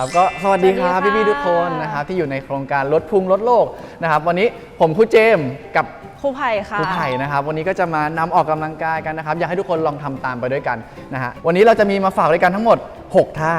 ครับก็สวัสดีครับสวัสดีพี่ค่ะๆทุกคนนะครับที่อยู่ในโครงการลดพุงลดโลกนะครับ วันนี้ผมครูเจมส์กับครูไผ่ค่ะ ครูไผ่นะครับ วันนี้ก็จะมานำออกกำลังกายกันนะครับ อยากให้ทุกคนลองทำตามไปด้วยกันนะฮะวันนี้เราจะมีมาฝากด้วยกันทั้งหมด 6 ท่า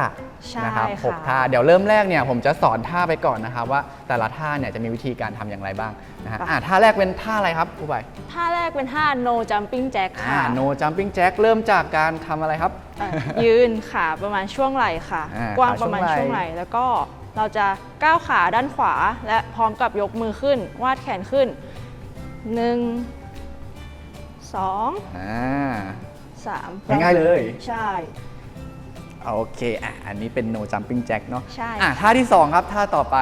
ใช่นะครับหกค่ะท่าเดี๋ยวเริ่มแรกเนี่ยผมจะสอนท่าไปก่อนนะครับว่าแต่ละท่าเนี่ยจะมีวิธีการทำอย่างไรบ้างนะฮะอะท่าแรกเป็นท่าอะไรครับครูไผ่ท่าแรกเป็นท่า no jumping jack อ่า ค่ะ no jumping jack เริ่มจากการทำอะไรครับเอ่อยืนขาประมาณช่วงไหล่ค่ะ อ่ากว้างขาประมาณช่ช่ววงงไหไหล่ล่แล้วก็เราจะก้าวขาด้านขวาและพร้อมกับยกมือขึ้น วาดแขนขึ้น 1 2 อ่า3ง่ายๆเลย ใช่ โอเคอะอันนี้เป็น no jumping jack เนาะใช่ อะท่าที่สองครับท่าต่อไป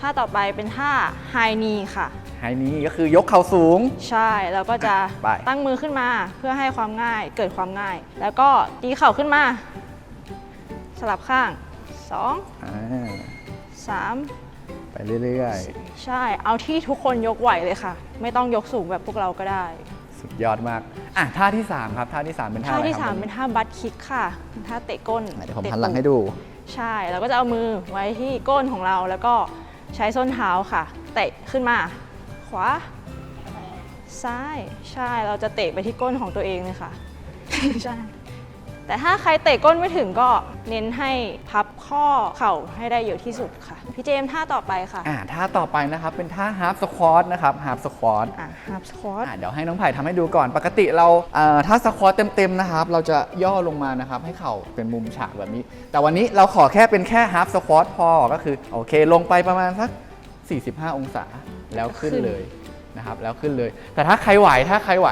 ท่าต่อไปเป็นท่า high knee ค่ะ ไฮนี้ก็คือยกเข่าสูง ใช่แล้วก็จะไป ตั้งมือขึ้นมาเพื่อให้ความง่ายเกิดความง่าย แล้วก็ตีเข่าขึ้นมา สลับข้าง 2 อ่า3 ไปเรื่อยใช่ เอาที่ทุกคนยกไหวเลยค่ะ ไม่ต้องยกสูงแบบพวกเราก็ได้ๆ สุดยอดมาก อะท่าที่ 3 ครับ ท่าที่ 3 เป็นท่าท่าอะไรที่ครับ3เป็นท่าบัตคิกค่ะเป็นท่าเตะก้นเดี๋ยวผมเตะหันหลังตูดให้ดู ใช่แล้วก็จะเอามือไว้ที่ก้นของเราแล้วก็ใช้ส้นเท้าค่ะ เตะขึ้นมา ขวา ซ้าย ใช่ เราจะเตะไปที่ก้นของตัวเองเลยค่ะ ใช่ แต่ถ้าใครเตะก้นไม่ถึงก็เน้นให้พับข้อเข่าให้ได้เยอะที่สุดค่ะ พี่เจมส์ท่าต่อไปค่ะ อะท่าต่อไปนะครับเป็นท่า half squat นะครับ half squat อะฮับสควอตอะเดี๋ยวให้น้องไผ่ทำให้ดูก่อน ปกติเราเอ่อถ้าสควอตเต็มๆนะครับ เราจะย่อลงมานะครับให้เข่าเป็นมุมฉากแบบนี้ แต่วันนี้เราขอแค่เป็นแค่ half squat พอก็คือโอเค ลงไปประมาณสัก 45 องศาแล้วขึ้นเลยนะครับแล้วขึ้นเลย แต่ถ้าใครไหวถ้าใครไหว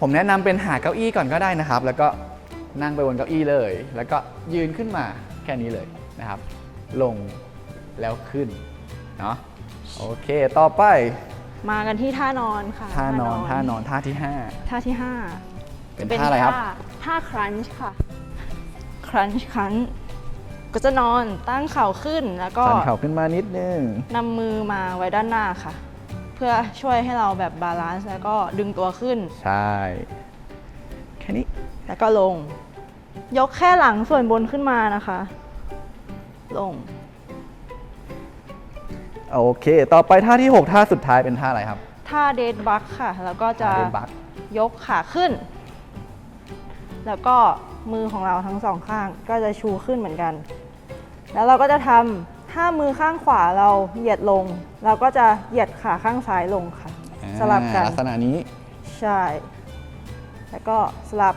ผมแนะนำเป็นหาเก้าอี้ก่อนก็ได้นะครับ แล้วก็ นั่งไปบนเก้าอี้เลย แล้วก็ยืนขึ้นมาแค่นี้เลยนะครับ ลงแล้วขึ้นเนาะโอเคต่อไป มากันที่ท่านอนค่ะท่านอนท่านอนท่าที่ท่าที่5 5เป็นท่าอะไรครับท่าครันช์ค่ะครันช์ครันช์ก็จะนอนตั้งเข่าขึ้นแล้วก็สันเข่าขึ้นมานิดนึงนำมือมาไว้ด้านหน้าค่ะ เพื่อช่วยให้เราแบบบาลานซ์แล้วก็ดึงตัวขึ้น ใช่ แค่นี้ แล้วก็ลง ยกแค่หลังส่วนบนขึ้นมานะคะ ลง โอเค ต่อไปท่าที่ 6 ท่าสุดท้ายเป็นท่าอะไรครับ ท่าเดดบักค่ะ แล้วก็จะท่าเดินบักยกขาขึ้น แล้วก็มือของเราทั้งสองข้างก็จะชูขึ้นเหมือนกัน แล้วเราก็จะทำถ้ามือข้างขวาเราเหยียดลง เราก็จะเหยียดขาข้างซ้ายลงค่ะ สลับกันลักษณะนี้ ใช่ แล้วก็สลับ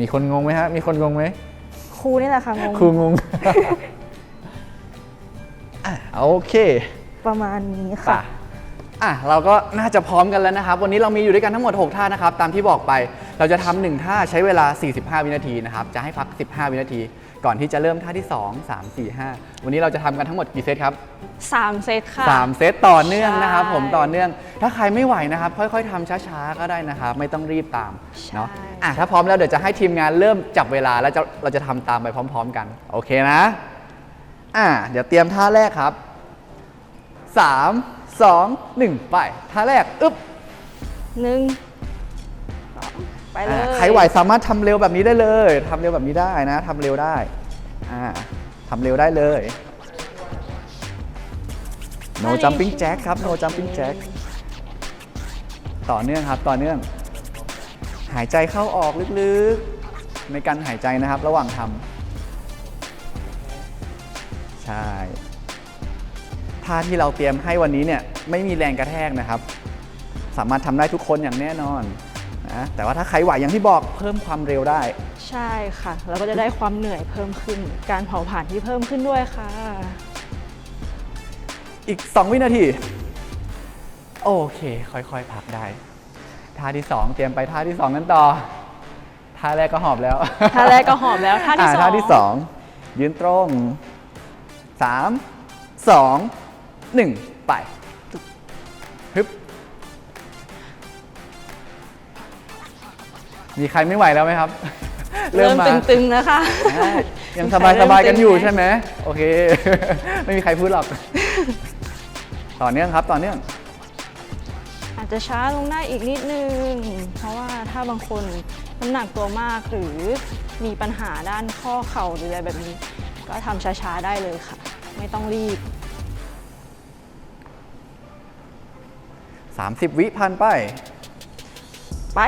มีคนงงไหมฮะ มีคนงงไหมครูนี่แหละค่ะงงครูงง อะโอเคประมาณนี้ป่ะค่ะอะ เราก็น่าจะพร้อมกันแล้วนะครับ วันนี้เรามีอยู่ด้วยกันทั้งหมด 6 ท่านะครับ ตามที่บอกไป เราจะทำหนึ่งท่าใช้เวลา 45 วินาทีนะครับ จะให้พัก 15 วินาที ก่อนที่จะเริ่มท่าที่ 2 3 4 5 วันนี้เราจะทำกันทั้งหมดกี่เซตครับ 3 เซตค่ะ 3 เซตต่อเนื่องนะครับใช่ผมต่อเนื่อง ถ้าใครไม่ไหวนะครับ ค่อยๆทำช้าๆ ก็ได้นะครับ ไม่ต้องรีบตามเนาะใช่อะถ้าพร้อมแล้วเดี๋ยวจะให้ทีมงานเริ่มจับเวลาแล้วจะเราจะทำตามไปพร้อม ๆ กัน โอเคนะอะเดี๋ยวเตรียมท่าแรกครับ 3 2 1 ไปท่าแรกอึ๊บหนึ่งสอง ไปเลอะยใครไหวสามารถทำเร็วแบบนี้ได้เลยทำเร็วแบบนี้ได้นะทำเร็วได้อ่าทำเร็วได้เลย no jumping jack ครับ no jumping jack ต่อเนื่องครับ ต่อเนื่อง หายใจเข้าออกลึกๆ ในการหายใจนะครับ ระหว่างทำใช่ท่าที่เราเตรียมให้วันนี้เนี่ยไม่มีแรงกระแทกนะครับ สามารถทำได้ทุกคนอย่างแน่นอน นะแต่ว่าถ้าใครไหวอย่างที่บอกเพิ่มความเร็วได้ ใช่ค่ะแล้วก็จะได้ความเหนื่อยเพิ่มขึ้น การเผาผลาญที่เพิ่มขึ้นด้วยค่ะ อีก 2 วินาที โอเค ค่อยๆพักได้ ท่าที่ 2 เตรียมไปท่าที่ 2 กันต่อ ท่าแรกก็หอบแล้ว ท่าแรกก็หอบแล้วท่าที่อ่สองท่าที่ 2 ยืนตรง 3 2 1 ไปฮึบ มีใครไม่ไหวแล้วไหมครับ เริ่มมาตึงๆนะคะอะยังสบายสบายๆกันอยู่ใช่ไหมโอเค ไม่มีใครพูดหรอก ต่อเนื่องครับต่อเนื่อง อาจจะช้าลงได้อีกนิดนึง เพราะว่าถ้าบางคนน้ำหนักตัวมากหรือมีปัญหาด้านข้อเข่าหรืออะไรแบบนี้ ก็ทำช้าๆได้เลยค่ะ ไม่ต้องรีบ 30 วิพันไป ไป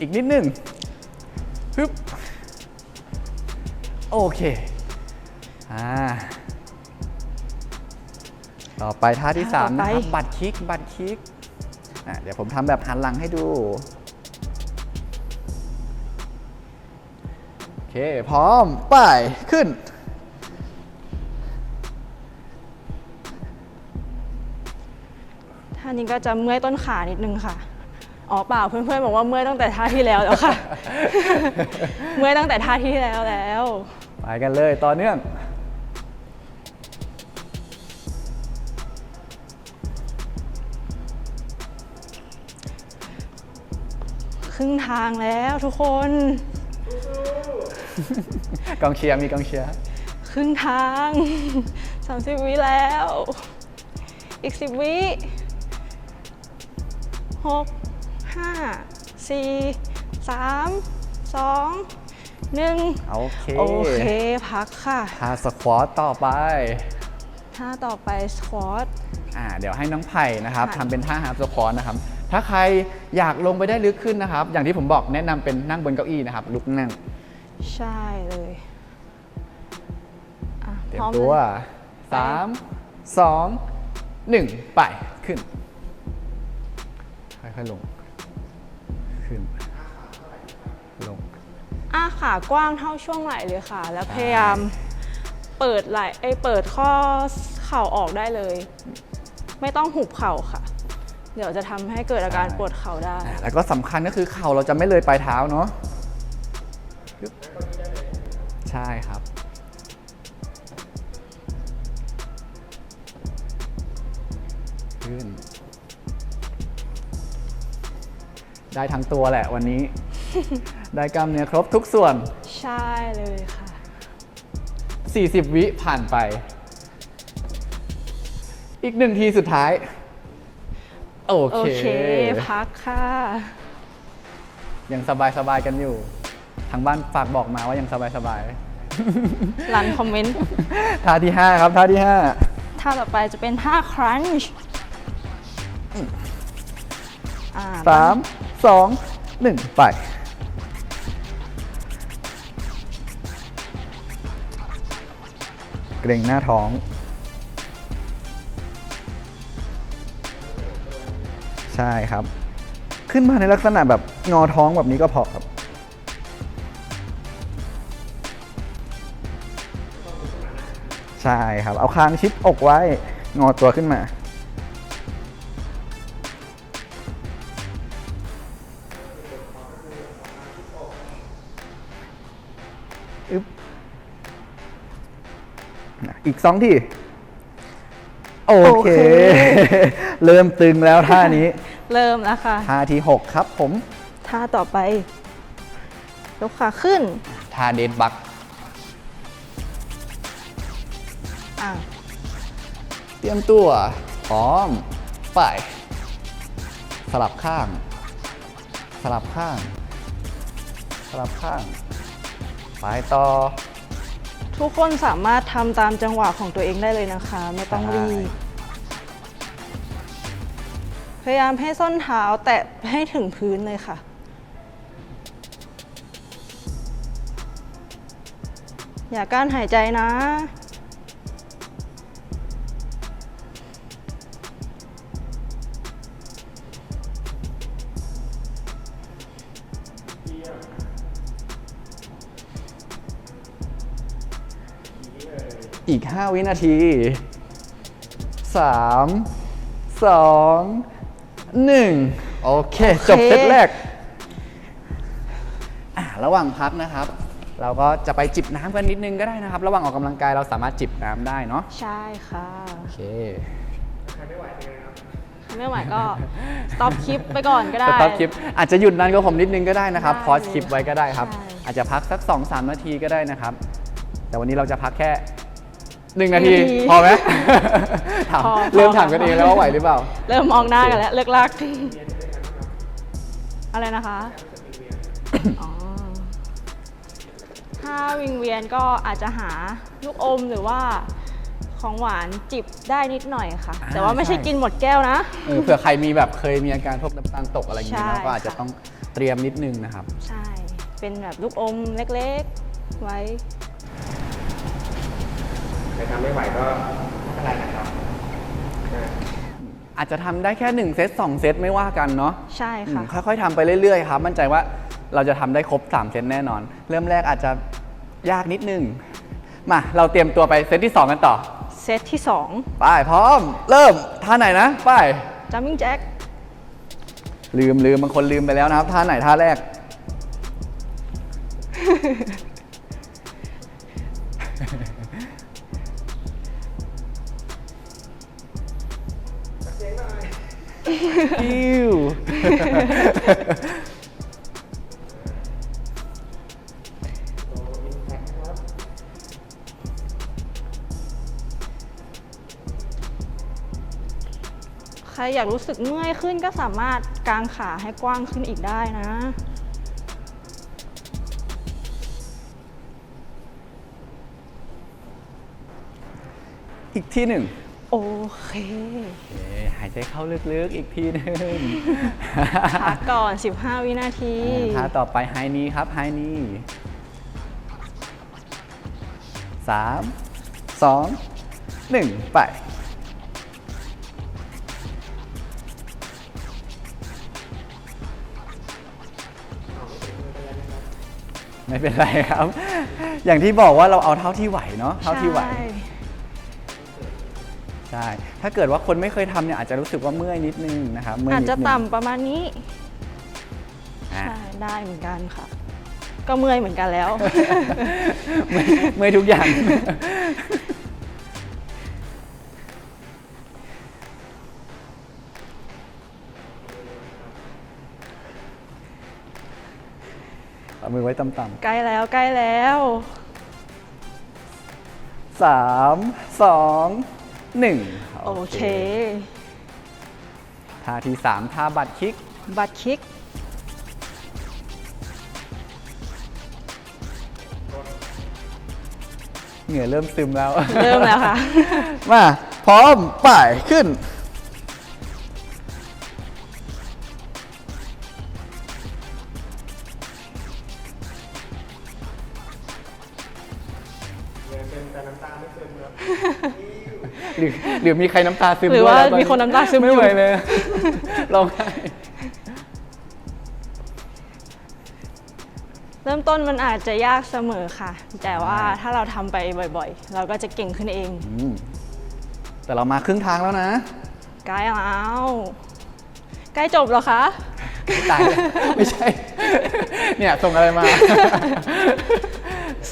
อีกนิดหนึ่งฮึบโอเค อ่า ต่อไปท่าที่ท่าต่อ3นะครับไปบัตรคลิก บัตรคลิก อะเดี๋ยวผมทำแบบหันหลังให้ดู โอเค พร้อม ไป ขึ้น ท่านี้ก็จะเมื่อยต้นขานิดนึงค่ะ อ๋อเปล่าเพื่อนๆบอกว่าเมื่อยตั้งแต่ท่าที่แล้วแล้วค่ะ เมื่อยตั้งแต่ท่าที่แล้วแล้ว ไปกันเลยต่อเนื่อง ครึ่งทางแล้วทุกคน กองเชียร์มีกองเชียร์ครึ่งทาง 30 วิแล้ว อีก 10 วิหก ห้าสี่สามสองหนึ่งโอเคโอเคพักค่ะท่าสควอตต่อไปท่าต่อไปสควอตอ่าเดี๋ยวให้น้องไผ่นะครับค่ะทำเป็นท่าฮาร์ปสควอตนะครับ ถ้าใครอยากลงไปได้ลึกขึ้นนะครับ อย่างที่ผมบอกแนะนำเป็นนั่งบนเก้าอี้นะครับ ลุกนั่ง ใช่เลยอะเตรียพมร้อมตัวเลย3 2 1ไปขึ้น ค่อยๆลง ขึ้น ลงอะขากว้างเท่าช่วงไหล่เลยค่ะ แล้วพยายามเปิดไหล่ไอยเปิดข้อเข่าออกได้เลย ไม่ต้องหุบเข่าค่ะ เดี๋ยวจะทำให้เกิดอาการใช่ปวดเข่าได้ อ่าแล้วก็สำคัญก็คือเข่าเราจะไม่เลยปลายเท้าเนาะปึ๊บใช่ครับ ได้ทั้งตัวแหละวันนี้ ได้กล้ามเนื้อครบทุกส่วน ใช่เลยค่ะ 40 วิผ่านไป อีกหนึ่งทีสุดท้าย โอโอเค เค พักค่ะ ยังสบายสบายๆกันอยู่ ทางบ้านฝากบอกมาว่ายังสบายสบายรันคอมเมนต์ๆ ท่าที่ 5 ครับท่าที่ ท่าต่อไปจะเป็นท่าครันช์อ่า 5 3 2 1 ไป เกรงหน้าท้อง ใช่ครับ ขึ้นมาในลักษณะแบบงอท้องแบบนี้ก็พอครับใช่ครับ เอาคางชิดอกไว้ งอตัวขึ้นมา อึ๊บอะอีกสองทีโอโอเคเค เริ่มตึงแล้วท่านี้ เริ่มแล้วค่ะ ท่าที่ 6 ครับผม ท่าต่อไป ยกขาขึ้น ท่าเดนบักอ่าเตรียมตัว พร้อม ไป สลับข้าง สลับข้าง สลับข้าง ไปต่อ ทุกคนสามารถทำตามจังหวะของตัวเองได้เลยนะคะ ไม่ต้องรีบ พยายามให้ส้นเท้าแตะให้ถึงพื้นเลยค่ะ อย่ากั้นหายใจนะ 5 วินาที 3 2 1 โอเคโอเคจบเซตแรกอะระหว่างพักนะครับ เราก็จะไปจิบน้ำกันนิดนึงก็ได้นะครับ ระหว่างออกกำลังกายเราสามารถจิบน้ำได้เนาะใช่ค่ะ โอเคไม่ไหวก็ stop คลิปไปก่อนก็ได้สต็อปคลิปอาจจะหยุดนานกว่าผมนิดนึงก็ได้นะครับได้พอสคลิปไว้ก็ได้ครับใช่อาจจะพักสัก 2-3 นาทีก็ได้นะครับ แต่วันนี้เราจะพักแค่ 1นาทีพอไหมถามพอเริ่มถามกันเองแล้วว่าไหวหรือเปล่า เริ่มมองหน้ากันแล้ว เลิกลักอะไรนะคะ อ๋อ ถ้าวิงเวียนก็อาจจะหาลูกอมหรือว่าของหวานจิบได้นิดหน่อยค่ะ อ่าแต่ว่าไม่ใช่ใช่ กินหมดแก้วนะ เออเผื่อใครมีแบบเคยมีอาการพวกน้ำตาลตกอะไรอย่างนี้ใช่เนาะก็อาจจะค่ะ ต้องเตรียมนิดนึงนะครับ ใช่ เป็นแบบลูกอมเล็กๆ ไว้ ใครทำไม่ไหวก็ไม่เป็นไรนะครับอ่าอาจจะทำได้แค่ 1 เซต2 เซตไม่ว่ากันเนาะ ใช่อืมค่ะค่อยๆทำไปเรื่อยๆครับ มั่นใจว่าเราจะทำได้ครบ 3 เซตแน่นอน เริ่มแรกอาจจะยากนิดนึง มา เราเตรียมตัวไปเซตที่ 2 กันต่อ เซตที่ไปพร้อม เริ่ม ท่าไหนนะ ไป 2 jumping jack ลืมลืมบางคนลืมไปแล้วนะครับ ท่าไหนท่าแรก อิวใครอยากรู้สึกเมื่อยขึ้นก็สามารถกางขาให้กว้างขึ้นอีกได้นะ อีกที่หนึ่ง โอเคเอ๊ะหายใจเข้าลึกๆอีกทีหนึ่งพักก่อน 15 วินาที ท่าต่อไปไฮนี้ครับไฮนี้สามสองหนึ่งไป ไม่เป็นไรครับ อย่างที่บอกว่าเราเอาเท่าที่ไหวเนาะเท่าที่ไหว ใช่ ใช่ ถ้าเกิดว่าคนไม่เคยทำเนี่ยอาจจะรู้สึกว่าเมื่อยนิดนึงนะครับเมื่อยอาจนิดจะนึงต่ำประมาณนี้อะ ใช่ได้เหมือนกันค่ะ ก็เมื่อยเหมือนกันแล้ว เมื่อยเมื่อยทุกอย่าง เอามือไว้ต่ำใกล้แล้วใกล้แล้ว ๆสามสอง หนึ่งโอเค ท่าที่สามท่าบัตรคิก บัตรคิก เหงื่อเริ่มซึมแล้ว เริ่มแล้วค่ะ มา พร้อม ไป่ายขึ้น หรือหรือมีใครน้ำตาซึมหรือด้วยว่าแล้วตมีคนน้ำตาซึมไม่อยู่ไหวเลยร้องไห้เริ่มต้นมันอาจจะยากเสมอค่ะ แต่ว่าถ้าเราทำไปบ่อยๆ เราก็จะเก่งขึ้นเองอืมแต่เรามาครึ่งทางแล้วนะใกล้แล้วใกล้จบแล้วคะ ตายแล้วไม่ใช่ เนี่ยส่งอะไรมา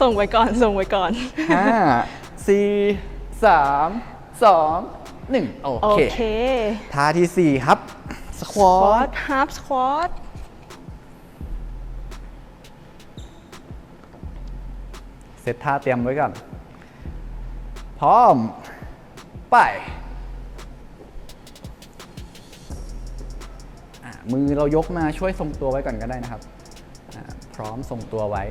ส่งไปก่อนส่งไปก่อน ห้าสี่สาม สองหนึ่งโอโอเคเคท่าที่สี่ครับสควอควอตตฮาร์ปสควอตเซตท่าเตรียมไว้ก่อน พร้อม ไปอะมือเรายกมาช่วยทรงตัวไว้ก่อนก็ได้นะครับอะพร้อมทรงตัวไว้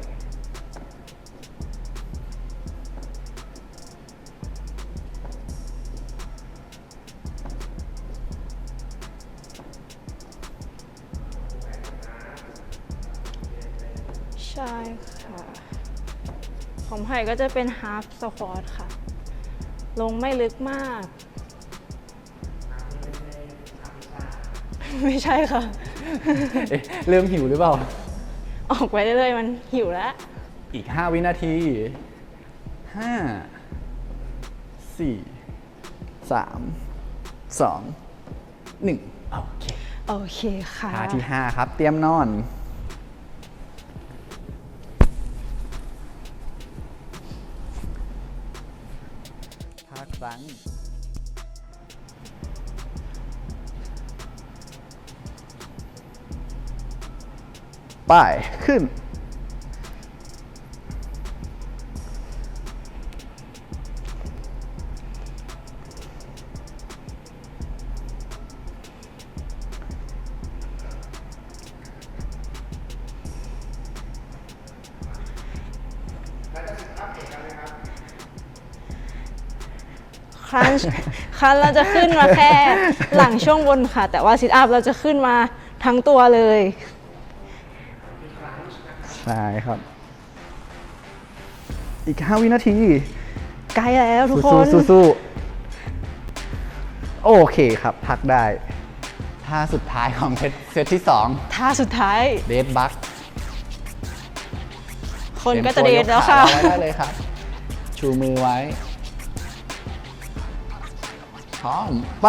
ของไผ่ก็จะเป็นฮาร์ปสควอตค่ะ ลงไม่ลึกมาก ไม่ใช่ค่ะ เอ๊ะเริ่มหิวหรือเปล่า ออกไปเรื่อยๆมันหิวแล้ว อีก 5 วินาที 5 4 3 2 1 โอเค โอเคค่ะ ท่าที่ 5 ครับ เตรียมนอน ปขึ้น ครั้นคันเราจะขึ้นมาแค่หลังช่วงบนค่ะ แต่ว่าซิทอัพเราจะขึ้นมาทั้งตัวเลย ครับ อีก 5 วินาที ใกล้แล้วทุกคสู้นสู้สู้โอเคครับ พักได้ ท่าสุดท้ายของเซตเซตที่ท่าสุดท้าย 2เดดบัคคนก็จะเดทแล้วค่ะไว้ได้เลยครับ ชูมือไว้ พร้อม ไป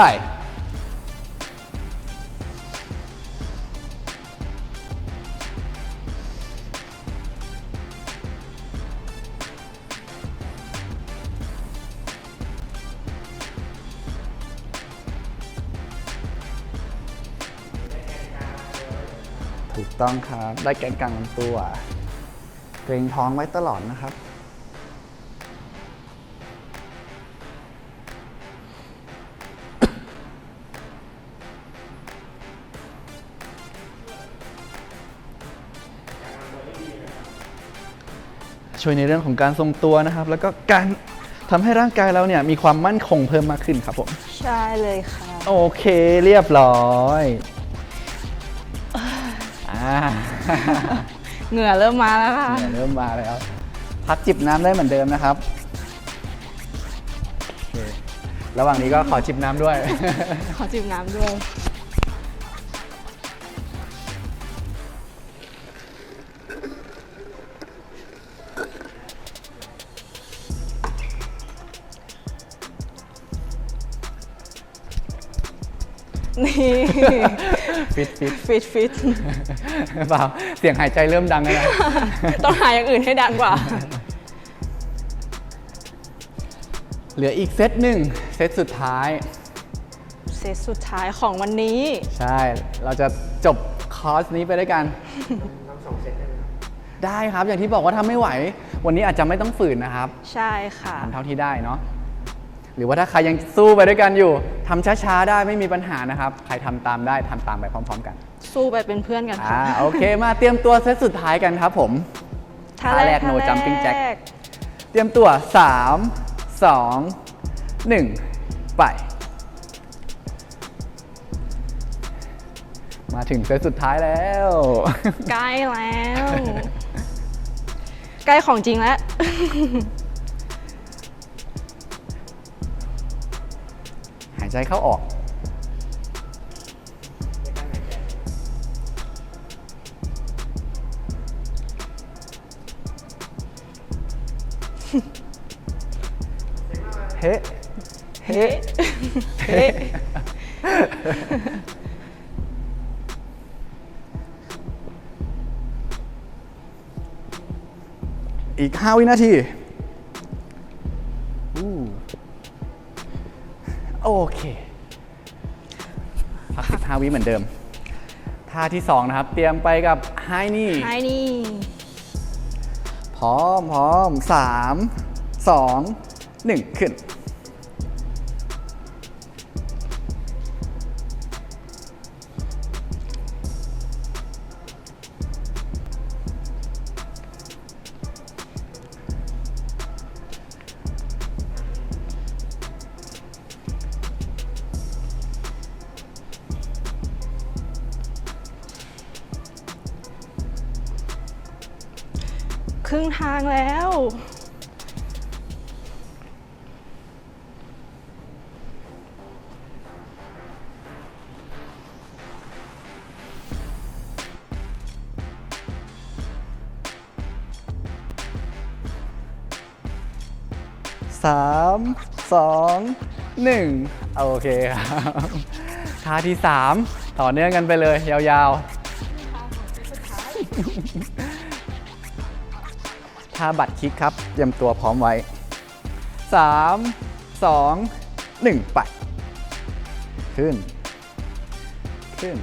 ต้องครับ ได้แกนกลางลำตัว เกรงท้องไว้ตลอดนะครับ ช่วยในเรื่องของการทรงตัวนะครับ แล้วก็การทำให้ร่างกายเราเนี่ยมีความมั่นคงเพิ่มมากขึ้นครับผม ใช่เลยค่ะ โอเคเรียบร้อย อ่าเหงื่อเริ่มมาแล้วค่ะ เนี่ยเริ่มมาแล้ว พักจิบน้ำได้เหมือนเดิมนะครับโอเคระหว่างนี้ก็ขอจิบน้ำด้วย ขอจิบน้ำด้วย นี่ ฟิตฟิตฟิตฟิตเปล่าเสียงหายใจเริ่มดังแล้วนะต้องหาอย่างอื่นให้ดังกว่า เหลืออีกเซตหนึ่งเซตสุดท้าย เซตสุดท้ายของวันนี้ ใช่ เราจะจบคอร์สนี้ไปด้วยกันทำสองเซตได้ไหมครับได้ครับ อย่างที่บอกว่าถ้าไม่ไหว วันนี้อาจจะไม่ต้องฝืนนะครับ ใช่ค่ะทำเท่าที่ได้เนาะ หรือว่าถ้าใครยังสู้ไปด้วยกันอยู่ทำช้าๆได้ไม่มีปัญหานะครับ ใครทำตามได้ทำตามไปพร้อม ๆ กันสู้ไปเป็นเพื่อนกันอ่าค่ะโอเค มาเตรียมตัวเซตสุดท้ายกันครับผมท่าท่าแรแรกก no ท่า jumping jack แรกเตรียมตัว 3 2 1 ไป มาถึงเซตสุดท้ายแล้วใกล้แล้ว ใกล้ของจริงแล้วายใจเข้าออกเฮ้เฮ้เฮ้อีก 5 วินาที พัก15วิเหมือนเดิม ท่าที่ 2 นะครับ เตรียมไปกับไฮนี่ไฮนี่พร้อมพร้อม3 2 1ขึ้น 3 2 1 โอเคครับท่าที่ 3 ต่อเนื่องกันไปเลยยาวๆท่าบัตรคิกครับ เตรียมตัวพร้อมไว้ 3 2 1 ไป ขึ้น ขึ้น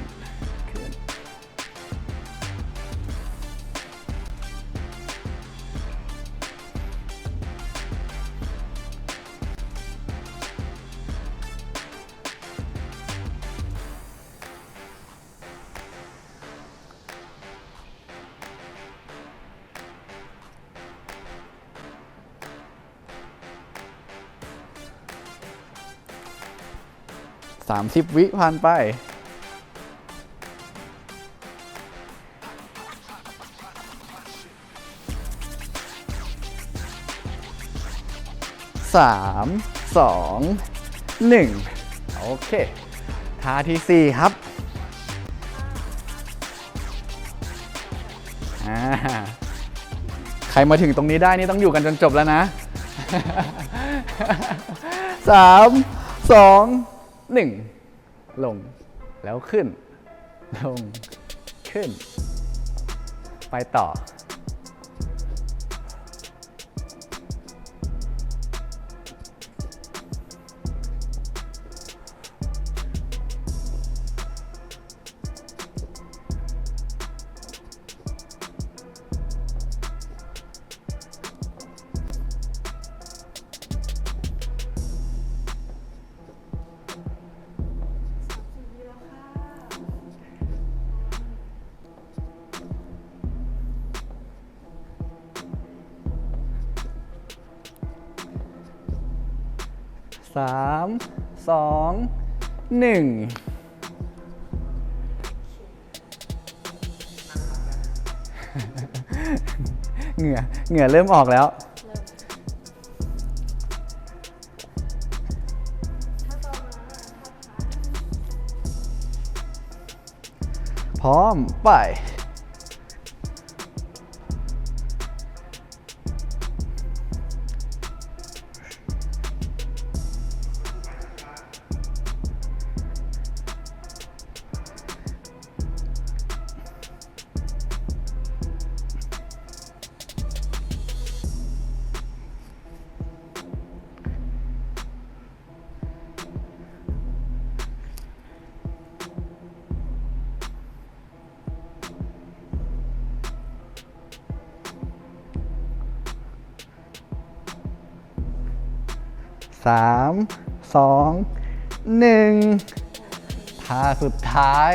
30 วิผ่านไป สามสองหนึ่งโอเคท่าที่สี่ครับอ่าใครมาถึงตรงนี้ได้นี่ต้องอยู่กันจนจบแล้วนะสามสอง หนึ่งลงแล้วขึ้น ลง ขึ้น ไปต่อ สามสองหนึ่งเหงื่อเหงื่อเริ่มออกแล้ว พร้อมไป สามสองหนึ่งท่าสุดท้าย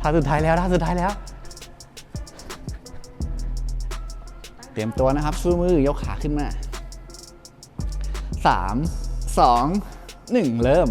ท่าสุดท้ายแล้วท่าสุดท้ายแล้ว เตรียมตัวนะครับสู้มือยกขาขึ้นมาสามสองหนึ่งเริ่ม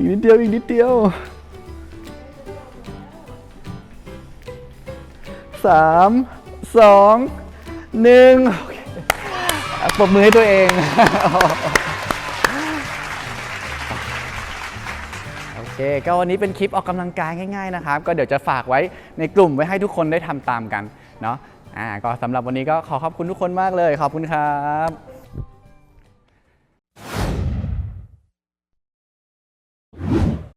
อีกนิดเดียวอีกนิดเดียวสามสองหนึ่งโอเคปรบมือให้ตัวเอง โอเค ก็วันนี้เป็นคลิปออกกำลังกายง่ายๆนะครับ ก็เดี๋ยวจะฝากไว้ในกลุ่มไว้ให้ทุกคนได้ทำตามกันเนาะอ่าก็สำหรับวันนี้ก็ขอขอบคุณทุกคนมากเลย ขอบคุณครับ